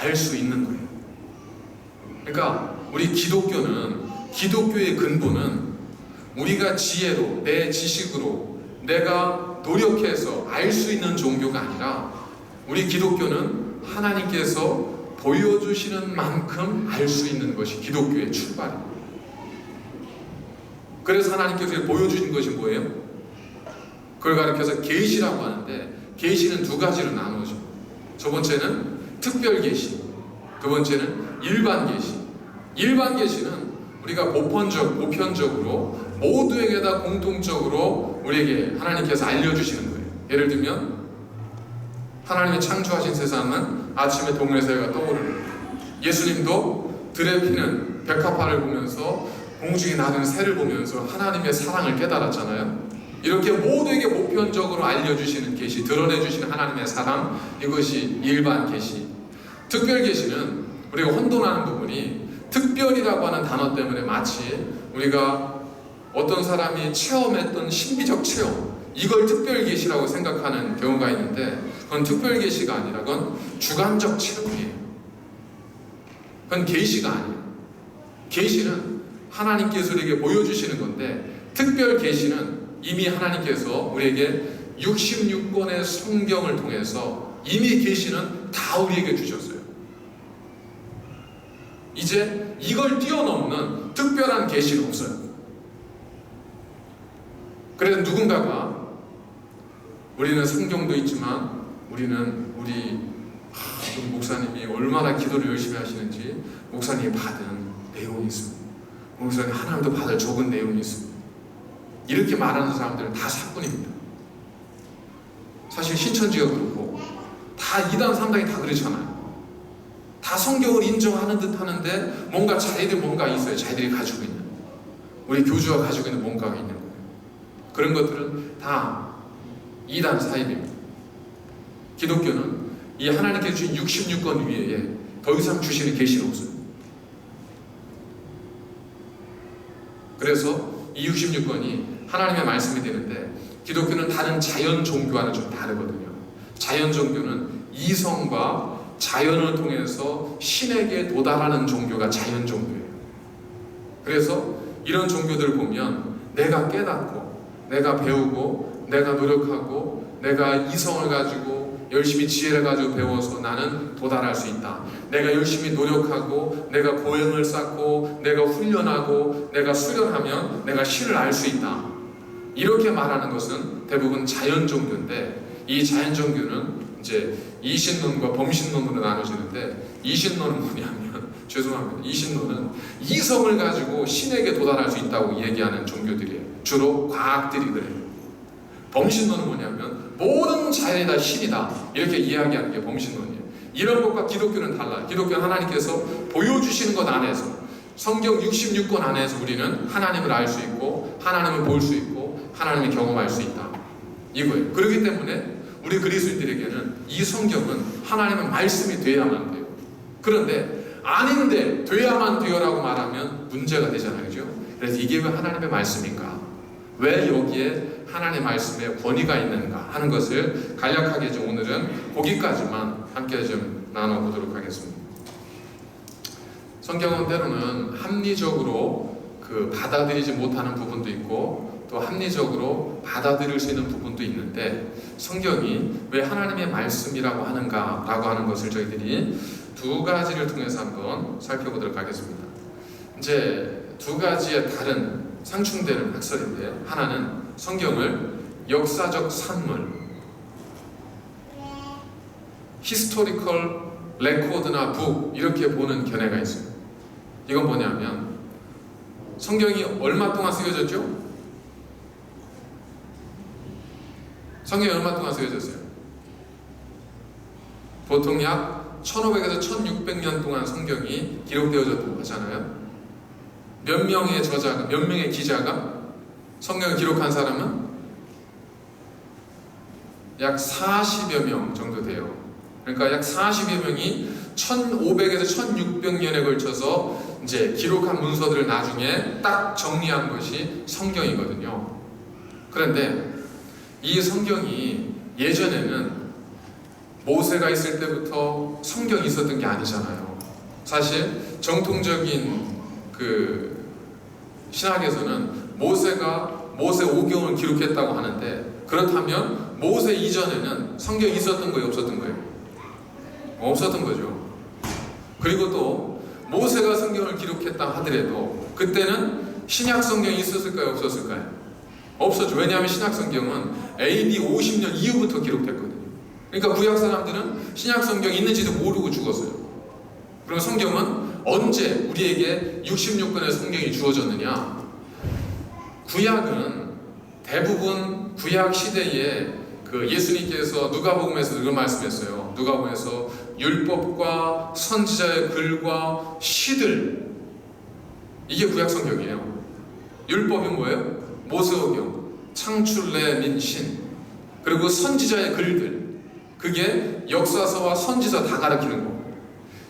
알 수 있는 거예요. 그러니까 우리 기독교는 기독교의 근본은 우리가 지혜로 내 지식으로 내가 노력해서 알 수 있는 종교가 아니라 우리 기독교는 하나님께서 보여주시는 만큼 알 수 있는 것이 기독교의 출발이에요. 그래서 하나님께서 보여주신 것이 뭐예요? 그걸 가리켜서 계시라고 하는데 계시는 두 가지로 나누어져. 첫 번째는 특별 계시, 두 번째는 일반 계시. 일반 계시는 우리가 보편적, 보편적으로 모두에게 다 공통적으로 우리에게 하나님께서 알려주시는 거예요. 예를 들면 하나님이 창조하신 세상은 아침에 동네새가 떠오르는 예수님도 들에 피는 백합화를 보면서 공중에 나는 새를 보면서 하나님의 사랑을 깨달았잖아요. 이렇게 모두에게 보편적으로 알려주시는 계시, 드러내주시는 하나님의 사랑 이것이 일반 계시. 특별 계시는 우리가 혼돈하는 부분이 특별이라고 하는 단어 때문에 마치 우리가 어떤 사람이 체험했던 신비적 체험 이걸 특별 계시라고 생각하는 경우가 있는데 그건 특별 계시가 아니라 그건 주관적 체험이에요. 그건 계시가 아니에요. 계시는 하나님께서 우리에게 보여주시는 건데 특별 계시는 이미 하나님께서 우리에게 66권의 성경을 통해서 이미 계시는 다 우리에게 주셨어요. 이제 이걸 뛰어넘는 특별한 계시는 없어요. 그래서 누군가가 우리는 성경도 있지만 우리는 우리 하, 우리 목사님이 얼마나 기도를 열심히 하시는지 목사님이 받은 내용이 있습니다. 목사님 하나님도 받을 적은 내용이 있습니다. 이렇게 말하는 사람들은 다 사뿐입니다. 사실 신천지가 그렇고 다 2단, 3단이 다 그렇잖아요. 다 성경을 인정하는 듯 하는데 뭔가 자기들 뭔가 있어요. 자기들이 가지고 있는. 우리 교주가 가지고 있는 뭔가가 있는 거예요. 그런 것들은 다 2단 사입입니다. 기독교는 이 하나님께서 주신 66권 위에 더 이상 주시는 계시는 없어요. 그래서 이 66권이 하나님의 말씀이 되는데 기독교는 다른 자연 종교와는 좀 다르거든요. 자연 종교는 이성과 자연을 통해서 신에게 도달하는 종교가 자연 종교예요. 그래서 이런 종교들을 보면 내가 깨닫고 내가 배우고 내가 노력하고 내가 이성을 가지고 열심히 지혜를 가지고 배워서 나는 도달할 수 있다. 내가 열심히 노력하고 내가 고행을 쌓고 내가 훈련하고 내가 수련하면 내가 신을 알 수 있다. 이렇게 말하는 것은 대부분 자연 종교인데 이 자연 종교는 이제 이신론과 범신론으로 나눠지는데 이신론은 뭐냐면 죄송합니다. 이신론은 이성을 가지고 신에게 도달할 수 있다고 얘기하는 종교들이에요. 주로 과학들이 그래요. 범신론은 뭐냐면 모든 자연이 다 신이다 이렇게 이야기하는 게 범신론이에요. 이런 것과 기독교는 달라요. 기독교는 하나님께서 보여주시는 것 안에서 성경 66권 안에서 우리는 하나님을 알 수 있고 하나님을 볼 수 있고 하나님을 경험할 수 있다. 이거예요. 그렇기 때문에 우리 그리스도인들에게는 이 성경은 하나님의 말씀이 돼야만 돼요. 그런데 아닌데 돼야만 돼요라고 말하면 문제가 되잖아요. 그죠? 그래서 이게 왜 하나님의 말씀인가? 왜 여기에 하나님의 말씀에 권위가 있는가 하는 것을 간략하게 좀 오늘은 거기까지만 함께 좀 나눠보도록 하겠습니다. 성경은 때로는 합리적으로 그 받아들이지 못하는 부분도 있고 또 합리적으로 받아들일 수 있는 부분도 있는데 성경이 왜 하나님의 말씀이라고 하는가라고 하는 것을 저희들이 두 가지를 통해서 한번 살펴보도록 하겠습니다. 이제 두 가지의 다른 상충되는 학설인데 하나는 성경을 역사적 산물 히스토리컬 레코드나 북 이렇게 보는 견해가 있어요. 이건 뭐냐면 성경이 얼마 동안 쓰여졌죠? 성경이 얼마 동안 쓰여졌어요? 보통 약 1500에서 1600년 동안 성경이 기록되어졌다고 하잖아요. 몇 명의 저자가, 몇 명의 기자가 성경을 기록한 사람은 약 40여 명 정도 돼요. 그러니까 약 40여 명이 1500에서 1600년에 걸쳐서 이제 기록한 문서들을 나중에 딱 정리한 것이 성경이거든요. 그런데 이 성경이 예전에는 모세가 있을 때부터 성경이 있었던 게 아니잖아요. 사실 정통적인 그 신학에서는 모세가 모세 오경을 기록했다고 하는데 그렇다면 모세 이전에는 성경이 있었던 거예요, 없었던 거예요? 없었던 거죠. 그리고 또 모세가 성경을 기록했다 하더라도 그때는 신약 성경이 있었을까요, 없었을까요? 없었죠. 왜냐하면 신약 성경은 AD 50년 이후부터 기록됐거든요. 그러니까 구약 사람들은 신약 성경이 있는지도 모르고 죽었어요. 그럼 성경은 언제 우리에게 66권의 성경이 주어졌느냐? 구약은 대부분 구약 시대에 그 예수님께서 누가복음에서 이런 말씀했어요. 누가복음에서 율법과 선지자의 글과 시들 이게 구약 성경이에요. 율법이 뭐예요? 모세오경, 창출내 민신 그리고 선지자의 글들 그게 역사서와 선지서 다 가르치는 거고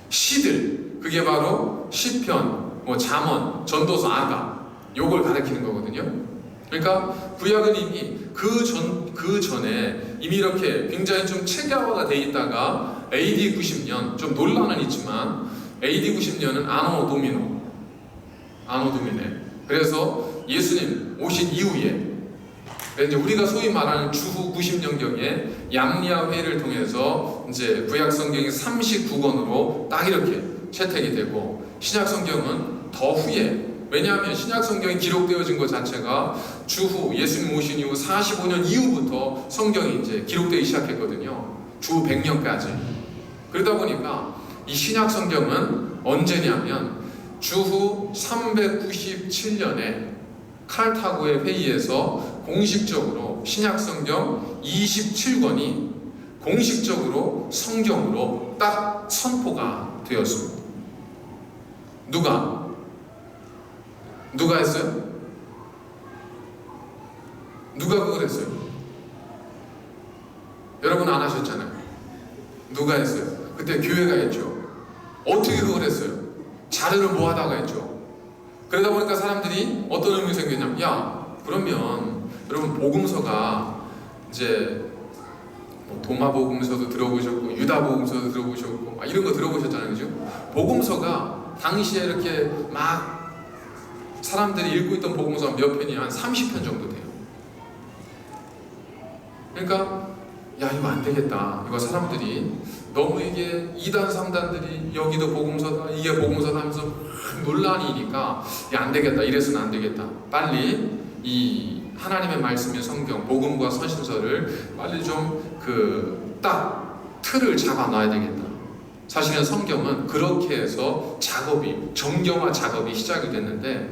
시들 그게 바로 시편, 뭐 잠언, 전도서, 아가 요걸 가르치는 거거든요. 그러니까 구약은 이미 그 전, 그 전에 이미 이렇게 굉장히 좀 체계화가 돼 있다가 AD 90년, 좀 논란은 있지만 AD 90년은 아노 도미노, 아노 도미네. 그래서 예수님 오신 이후에 이제 우리가 소위 말하는 주후 90년경에 양리아 회의를 통해서 이제 구약 성경이 39권으로 딱 이렇게 채택이 되고 신약 성경은 더 후에 왜냐하면 신약 성경이 기록되어진 것 자체가 주후 예수님 오신 이후 45년 이후부터 성경이 이제 기록되기 시작했거든요. 주 100년까지. 그러다 보니까 이 신약 성경은 언제냐면 주후 397년에 칼타고의 회의에서 공식적으로 신약 성경 27권이 공식적으로 성경으로 딱 선포가 되었습니다. 누가? 누가 했어요? 누가 그걸 했어요? 여러분 안 하셨잖아요. 누가 했어요? 그때 교회가 했죠. 어떻게 그걸 했어요? 자료를 모아다가 했죠. 그러다 보니까 사람들이 어떤 의문이 생겼냐면, 야, 그러면 여러분 복음서가 이제 뭐 도마복음서도 들어보셨고 유다복음서도 들어보셨고 막 이런 거 들어보셨잖아요, 그죠? 복음서가 당시에 이렇게 막 사람들이 읽고 있던 복음서 몇 편이 한 30편 정도 돼요. 그러니까 야 이거 안 되겠다. 이거 사람들이 너무 이게 이단 삼단들이 여기도 복음서다 이게 복음서다 하면서 막 논란이니까 야 안 되겠다 이래서는 안 되겠다. 빨리 이 하나님의 말씀인 성경 복음과 선신서를 빨리 좀 그 딱 틀을 잡아 놔야 되겠다. 사실은 성경은 그렇게 해서 작업이 정경화 작업이 시작이 됐는데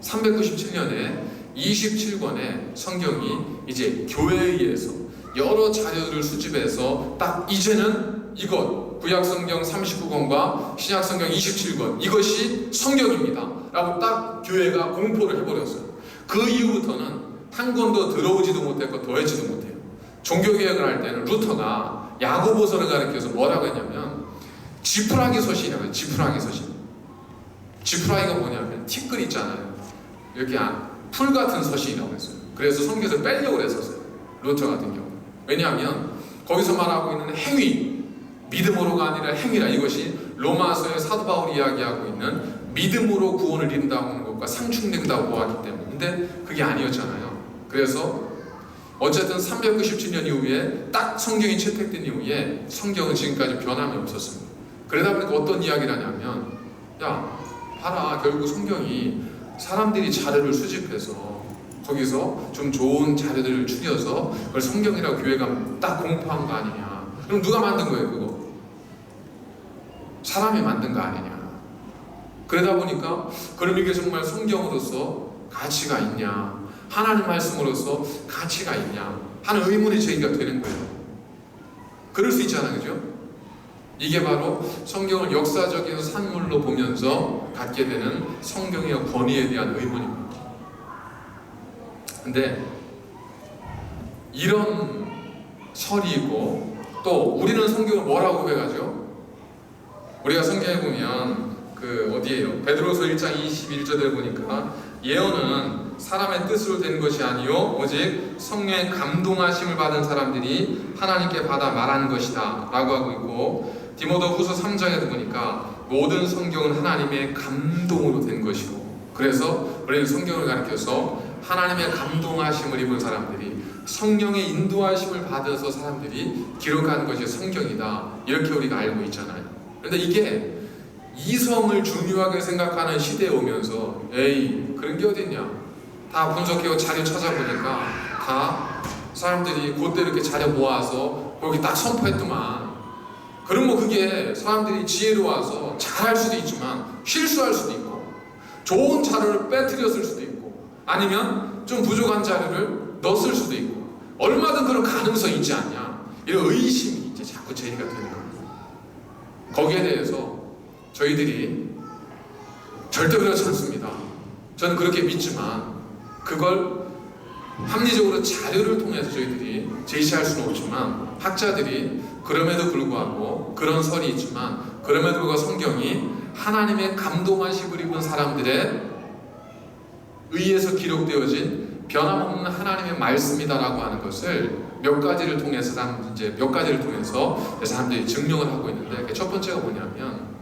397년에 27권의 성경이 이제 교회에 의해서 여러 자료들을 수집해서 딱 이제는 이것 구약 성경 39권과 신약 성경 27권 이것이 성경입니다. 라고 딱 교회가 공포를 해버렸어요. 그 이후부터는 한 권도 들어오지도 못했고 더했지도 못해요. 종교개혁을 할 때는 루터가 야고보서를 가리켜서 뭐라고 했냐면 지푸라기 서신이라고 해요. 지푸라기 서신. 지푸라기가 뭐냐면 티끌 있잖아요. 이렇게 풀 같은 서신이라고 했어요. 그래서 성경에서 빼려고 했었어요. 루터 같은 경우. 왜냐하면 거기서 말하고 있는 행위, 믿음으로가 아니라 행위라 이것이 로마서의 사도 바울이 이야기하고 있는 믿음으로 구원을 이룬다고 하는 것과 상충된다고 보았기 때문에 근데 그게 아니었잖아요. 그래서 어쨌든 397년 이후에 딱 성경이 채택된 이후에 성경은 지금까지 변함이 없었습니다. 그러다 보니까 어떤 이야기를 하냐면 야 봐라 결국 성경이 사람들이 자료를 수집해서 거기서 좀 좋은 자료들을 추려서 그걸 성경이라고 교회가 딱 공포한 거 아니냐 그럼 누가 만든 거예요 그거? 사람이 만든 거 아니냐 그러다 보니까 그럼 이게 정말 성경으로서 가치가 있냐 하나님 말씀으로서 가치가 있냐 하는 의문이 제기가 되는 거예요 그럴 수 있잖아요 그죠? 이게 바로 성경을 역사적인 산물로 보면서 갖게 되는 성경의 권위에 대한 의문입니다. 근데 이런 설이 있고 또 우리는 성경을 뭐라고 고백하죠? 우리가 성경에 보면 그 어디에요? 베드로서 1장 21절에 보니까 예언은 사람의 뜻으로 된 것이 아니요 오직 성령의 감동하심을 받은 사람들이 하나님께 받아 말하는 것이다 라고 하고 있고 디모데 후서 3장에도 보니까 모든 성경은 하나님의 감동으로 된 것이고 그래서 우리는 성경을 가리켜서 하나님의 감동하심을 입은 사람들이 성령의 인도하심을 받아서 사람들이 기록하는 것이 성경이다. 이렇게 우리가 알고 있잖아요. 그런데 이게 이성을 중요하게 생각하는 시대에 오면서 에이 그런 게 어딨냐? 다 분석해고 자료 찾아보니까 다 사람들이 그때 이렇게 자료 모아서 거기 딱 선포했더만 그럼 뭐 그게 사람들이 지혜로 와서 잘할 수도 있지만 실수할 수도 있고 좋은 자료를 빼뜨렸을 수도 있고 아니면 좀 부족한 자료를 넣었을 수도 있고 얼마든 그런 가능성이 있지 않냐 이런 의심이 이제 자꾸 제기가 되는 거예요 거기에 대해서 저희들이 절대 그렇지 않습니다. 저는 그렇게 믿지만 그걸 합리적으로 자료를 통해서 저희들이 제시할 수는 없지만 학자들이 그럼에도 불구하고 그런 설이 있지만 그럼에도 불구하고 성경이 하나님의 감동하심을 입은 사람들의 의해서 기록되어진 변함없는 하나님의 말씀이다라고 하는 것을 몇 가지를 통해서 사람 이제 몇 가지를 통해서 사람들이 증명을 하고 있는데 그첫 번째가 뭐냐면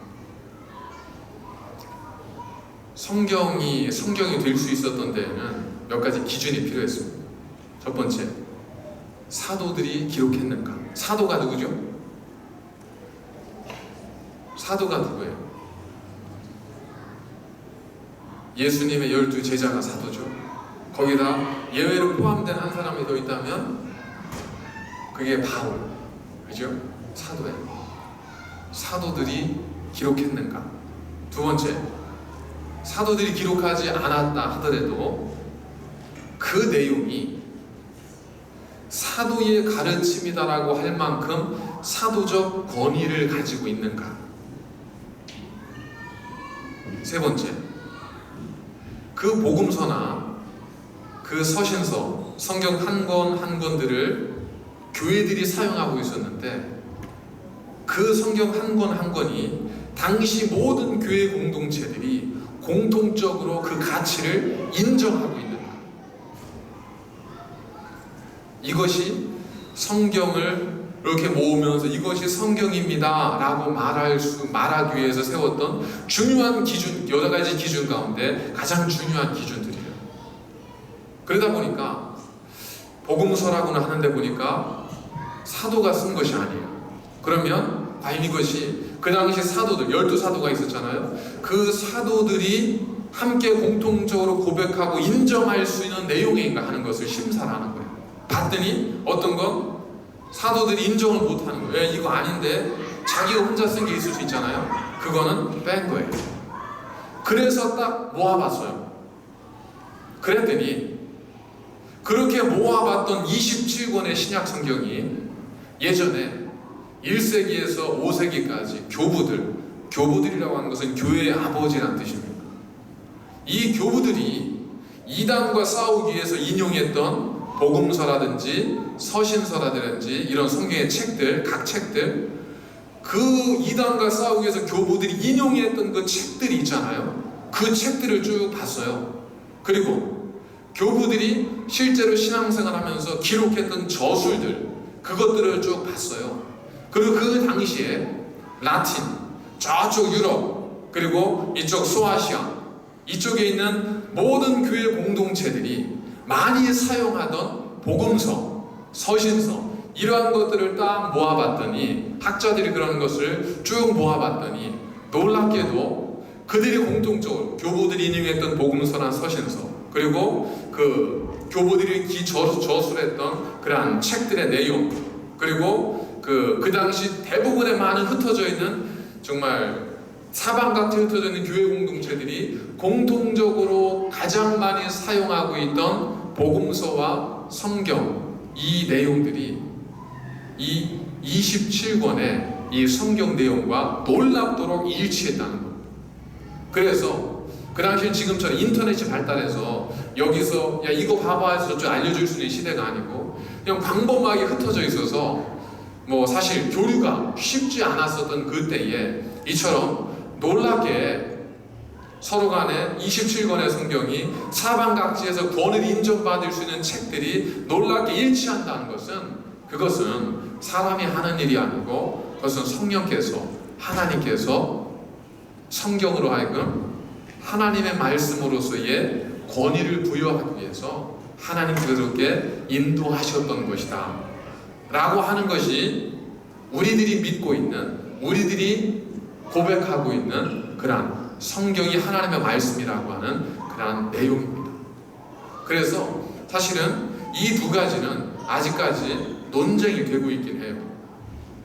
성경이 성경이 될 수 있었던 데에는 몇 가지 기준이 필요했습니다. 첫 번째, 사도들이 기록했는가? 사도가 누구죠? 사도가 누구예요? 예수님의 열두 제자가 사도죠. 거기다 예외로 포함된 한 사람이 더 있다면 그게 바울, 그죠? 사도예요. 사도들이 기록했는가? 두 번째, 사도들이 기록하지 않았다 하더라도 그 내용이 사도의 가르침이다라고 할 만큼 사도적 권위를 가지고 있는가? 세 번째, 그 복음서나 그 서신서, 성경 한 권 한 권들을 교회들이 사용하고 있었는데 그 성경 한 권 한 권이 당시 모든 교회 공동체들이 공통적으로 그 가치를 인정하고 있는 것. 이것이 성경을 이렇게 모으면서 이것이 성경입니다 라고 말할 수, 말하기 위해서 세웠던 중요한 기준, 여러 가지 기준 가운데 가장 중요한 기준들이에요. 그러다 보니까 복음서라고는 하는데 보니까 사도가 쓴 것이 아니에요. 그러면 과연 이것이 그 당시 사도들, 열두 사도가 있었잖아요. 그 사도들이 함께 공통적으로 고백하고 인정할 수 있는 내용인가 하는 것을 심사를 하는 거예요. 봤더니 어떤 건 사도들이 인정을 못 하는 거예요. 왜? 이거 아닌데 자기가 혼자 쓴 게 있을 수 있잖아요. 그거는 뺀 거예요. 그래서 딱 모아봤어요. 그랬더니 그렇게 모아봤던 27권의 신약 성경이 예전에 1세기에서 5세기까지 교부들, 교부들이라고 하는 것은 교회의 아버지라는 뜻입니다. 이 교부들이 이단과 싸우기 위해서 인용했던 복음서라든지 서신서라든지 이런 성경의 책들, 각 책들, 그 이단과 싸우기 위해서 교부들이 인용했던 그 책들이 있잖아요. 그 책들을 쭉 봤어요. 그리고 교부들이 실제로 신앙생활 하면서 기록했던 저술들, 그것들을 쭉 봤어요. 그리고 그 당시에 라틴, 저쪽 유럽, 그리고 이쪽 소아시아, 이쪽에 있는 모든 교회 공동체들이 많이 사용하던 복음서, 서신서, 이러한 것들을 딱 모아봤더니, 학자들이 그런 것을 쭉 모아봤더니, 놀랍게도 그들이 공통적으로 교부들이 인용했던 복음서나 서신서, 그리고 그 교부들이 기 저술했던 그러한 책들의 내용, 그리고 그, 그 당시 대부분의 많은 흩어져 있는 정말 사방각지 흩어져 있는 교회 공동체들이 공통적으로 가장 많이 사용하고 있던 복음서와 성경 이 내용들이 이 27권의 이 성경 내용과 놀랍도록 일치했다는 것. 그래서 그 당시에 지금처럼 인터넷이 발달해서 여기서 야 이거 봐봐 해서 좀 알려줄 수 있는 시대가 아니고 그냥 광범하게 흩어져 있어서 뭐 사실 교류가 쉽지 않았었던 그때에 이처럼 놀랍게 서로 간에 27권의 성경이 사방각지에서 권을 인정받을 수 있는 책들이 놀랍게 일치한다는 것은 그것은 사람이 하는 일이 아니고 그것은 성령께서 하나님께서 성경으로 하여금 하나님의 말씀으로서의 권위를 부여하기 위해서 하나님께서 그렇게 인도하셨던 것이다. 라고 하는 것이 우리들이 믿고 있는, 우리들이 고백하고 있는 그러한 성경이 하나님의 말씀이라고 하는 그러한 내용입니다. 그래서 사실은 이 두 가지는 아직까지 논쟁이 되고 있긴 해요.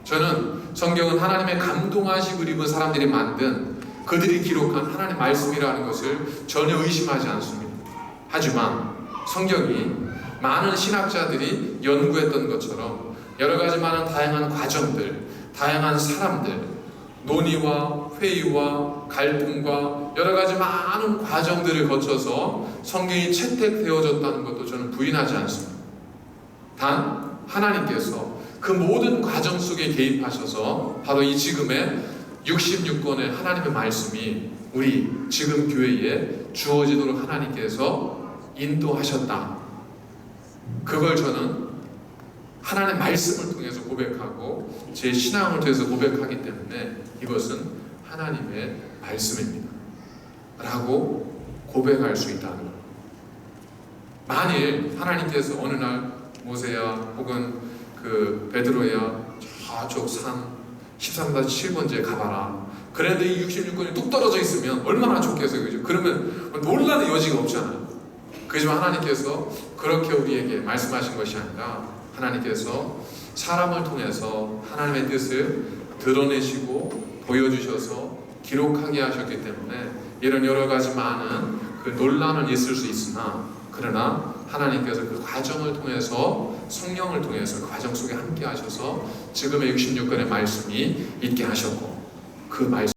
저는 성경은 하나님의 감동하시고 입은 사람들이 만든 그들이 기록한 하나님의 말씀이라는 것을 전혀 의심하지 않습니다. 하지만 성경이 많은 신학자들이 연구했던 것처럼 여러 가지 많은 다양한 과정들, 다양한 사람들, 논의와 회의와 갈등과 여러 가지 많은 과정들을 거쳐서 성경이 채택되어졌다는 것도 저는 부인하지 않습니다. 단 하나님께서 그 모든 과정 속에 개입하셔서 바로 이 지금의 66권의 하나님의 말씀이 우리 지금 교회에 주어지도록 하나님께서 인도하셨다. 그걸 저는 하나님의 말씀을 통해서 고백하고 제 신앙을 통해서 고백하기 때문에 이것은 하나님의 말씀입니다. 라고 고백할 수 있다는 것. 만일 하나님께서 어느 날 모세야 혹은 그 베드로야 저쪽 산 13-7번째 가봐라. 그런데 이 66권이 뚝 떨어져 있으면 얼마나 좋겠어요. 그죠? 그러면 놀라는 여지가 없잖아요. 그지만 하나님께서 그렇게 우리에게 말씀하신 것이 아니라 하나님께서 사람을 통해서 하나님의 뜻을 드러내시고 보여주셔서 기록하게 하셨기 때문에 이런 여러 가지 많은 그 논란은 있을 수 있으나 그러나 하나님께서 그 과정을 통해서 성령을 통해서 그 과정 속에 함께 하셔서 지금의 66권의 말씀이 있게 하셨고 그 말씀